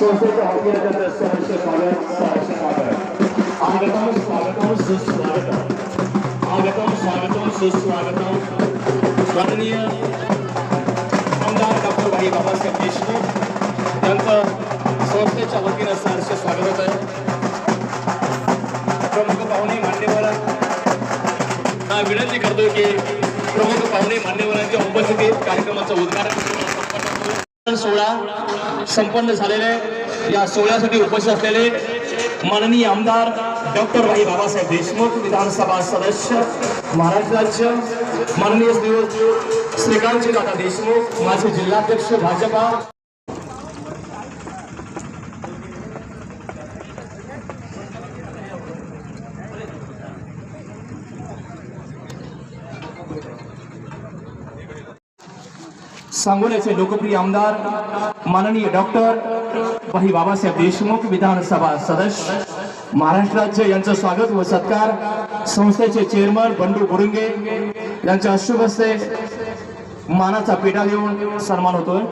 संस्थेच्या वतीने त्यांचं सहर्ष स्वागत सहर्ष स्वागत. आगतम स्वागतम सुस्वागतम. आगतम स्वागतम सुस्वागतम. माननीय आमदार डॉक्टर भाई बाबासाहेब देशमुख यांचं संस्थेच्या वतीनं सहर्ष स्वागत आहे. प्रमुख पाहुणे मान्यवर. विनंती करतो की प्रमुख पाहुणे मान्यवरांच्या उपस्थितीत कार्यक्रमाचं उद्घाटन सोहळा संपन्न झालेले या सोहळ्यासाठी उपस्थित असलेले माननीय आमदार डॉक्टर भाई बाबासाहेब देशमुख विधानसभा सदस्य महाराष्ट्र राज्य माननीय श्री श्रीकांतजी दादा देशमुख माझे जिल्हाध्यक्ष भाजपा सांगोल्याचे लोकप्रिय आमदार माननीय डॉक्टर भाई बाबासाहेब देशमुख विधानसभा सदस्य महाराष्ट्र राज्य यांचं स्वागत व सत्कार संस्थेचे चेअरमन बंडू बुरुंगे यांच्या अशुभ हस्ते मानाचा पेटा घेऊन सन्मान होतोय.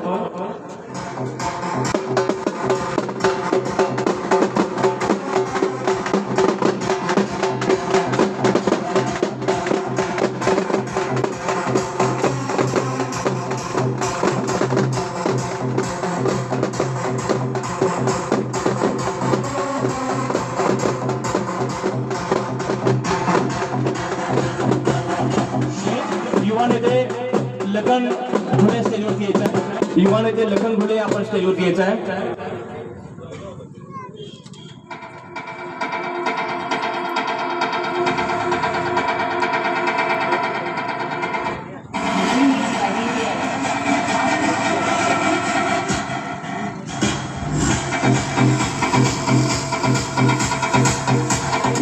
युवा नेते लखन घुले स्टेजवरती यायचं आहे युवा नेते लखन घुले आपण स्टेजवरती यायचं आहे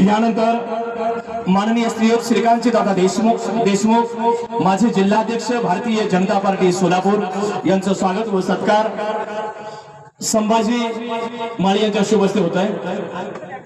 यानंतर माननीय श्री श्रीकांतजी दादा देशमुख देशमुख माझे जिल्हाध्यक्ष भारतीय जनता पार्टी सोलापूर यांचं स्वागत व सत्कार. संभाजी माळी यांच्या शुभ हस्ते होत आहे.